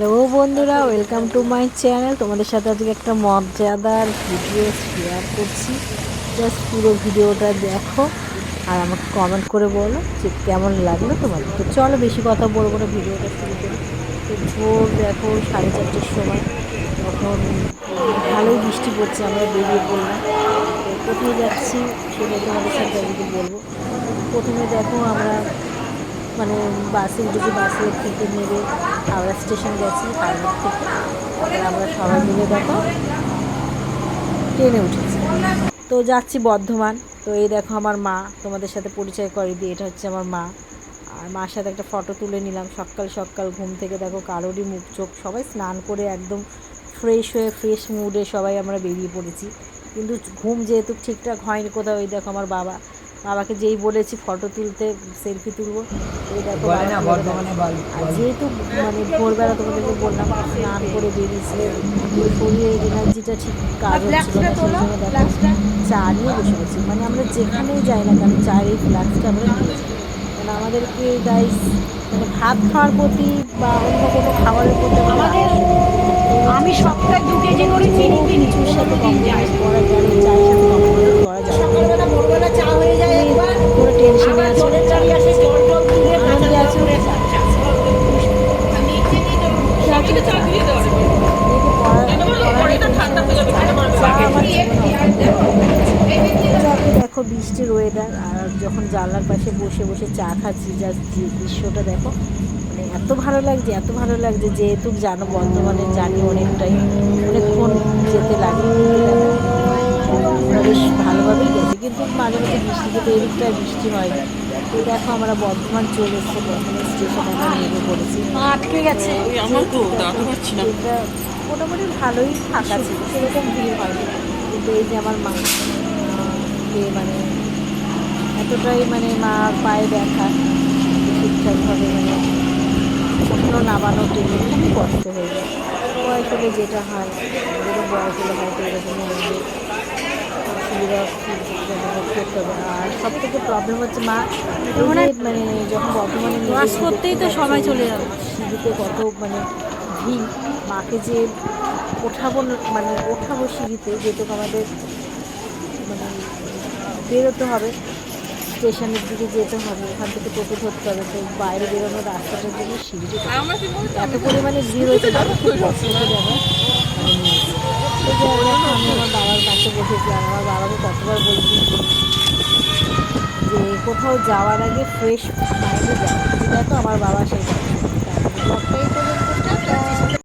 Hello বন্ধুরা welcome to my channel তোমাদের সাথে আজকে একটা মজাদার ভিডিও শেয়ার করছি। জাস্ট পুরো ভিডিওটা দেখো আর আমাকে কমেন্ট করে বলো যে কেমন লাগল তোমাদের। তো চলো বেশি কথা বলব না ভিডিওটা শুরু করি। তো ভোর দেখো, সাড়ে চারটের সময়। তখন ভালোই বৃষ্টি পড়ছে, আমরা বেরিয়ে পড়লাম। তো কোথায় যাচ্ছি, সেটা তোমাদের সাথে বলব। প্রথমে দেখো আমরা মানে বাসে উঠেছি বাসে থেকে নেবে, হাওড়া স্টেশন গেছি, হাওড়া থেকে। আমরা সবাই মিলে দেখো, ট্রেনে উঠেছি। তো যাচ্ছি বর্ধমান। তো এই দেখো আমার মা, তোমাদের সাথে পরিচয় করে দিয়ে এটা হচ্ছে আমার মা। আর মার সাথে একটা ফটো তুলে নিলাম। সকাল সকাল ঘুম থেকে দেখো, কারোরই মুখ, চোখ, সবাই স্নান করে একদম ফ্রেশ হয়ে ফ্রেশ মুডে সবাই আমরা বেরিয়ে পড়েছি। কিন্তু ঘুম যেহেতু ঠিকঠাক হয়নি কোথাও ওই দেখো আমার বাবা। বাবাকে যেই বলেছি ফটো তুলতে সেলফি তুলবো। দেখো আর যেহেতু মানে ভোরবেলা তোমাদেরকে বললাম স্নান করে বেরিয়েছি ওই শরীরে এনার্জিটা ঠিক কাজ হচ্ছিল না সেই জন্য দেখো চা নিয়ে বসে গেছি মানে আমরা যেখানেই যাই না কেন চায়ের এই ফ্লাক্সটা আমরা নিয়ে যাই মানে আমাদেরকে গাইস মানে ভাত খাওয়ার প্রতি বা অন্য কোনো খাবারের প্রতি আমাদের আমি সপ্তাহে দু কেজি করে চিনি কিনি সাথে কম্প্রোমাইজ করা যায় না, চায়ের সাথে কম্প্রোমাইজ করা যায় না। সকালবেলা ভোরবেলা চা হয়ে যায় একবার কোনো টেনশনে আবার আছে জলের চাড়ি আসে জল টল দিয়ে আনন্দে আছে করে চা। চা সবকিছু চা দিয়ে দেওয়া দেখো পড়া- পড়ার টেনশনে চা আমার জীবনে যাকে দেখো বৃষ্টির ওয়েদার আর যখন জানলার পাশে বসে বসে চা খাচ্ছি জাস্ট যে দৃশ্যটা দেখো মানে এত ভালো লাগছে এত ভালো লাগছে যেহেতু জানো বর্ধমানে জানি অনেকটাই অনেকক্ষণ যেতে লাগে বেশ ভালোভাবেই গেছি কিন্তু মাঝে মাঝে বৃষ্টি যেতে এদিকটায় বৃষ্টি হয়নি তো দেখো আমরা বর্ধমান চলে এসেছি বর্ধমান স্টেশনে আমরা নেমে পড়েছি। আটকে গেছে। মোটামুটি ভালোই ফাঁকা ছিল সেরকম ভিড় হয়নি। কিন্তু এই যে আমার মা আহ, মানে এতটাই মানে মা পায়ে ব্যথা ঠিকঠাকভাবে মানে কখনো নামানো টেনে খুবই কষ্ট হয়ে যায় বয়স হলে যেটা হয় আমাদেরও বয়স হলে হয়তো এরকমই হবে অসুবিধা করতে হবে আর সব থেকে প্রবলেম হচ্ছে মা মানে যখন বর্তমানে ওয়াশ করতেই তো সময় চলে যাবে। সিঁড়িতে কত মানে ভিড় মাকে যে ওঠাবো মানে ওঠাবো সিঁড়িতে যেহেতু আমাদের বেরোতে হবে। স্টেশনের দিকে যেতে হবে। ওখান থেকে টোটো ধরতে হবে। তো বাইরে বেরোনোর রাস্তাটার জন্য সিঁড়িতে এত পরিমাণে ভিড় হয়েছে আমি আমার বাবার কাছে বসেছি। আর আমার বাবাকে কতবার বলছি যে কোথাও যাওয়ার আগে ফ্রেশ মাইন্ডে যাও। কিন্তু দেখো আমার বাবা সেই ব্লগটাই করে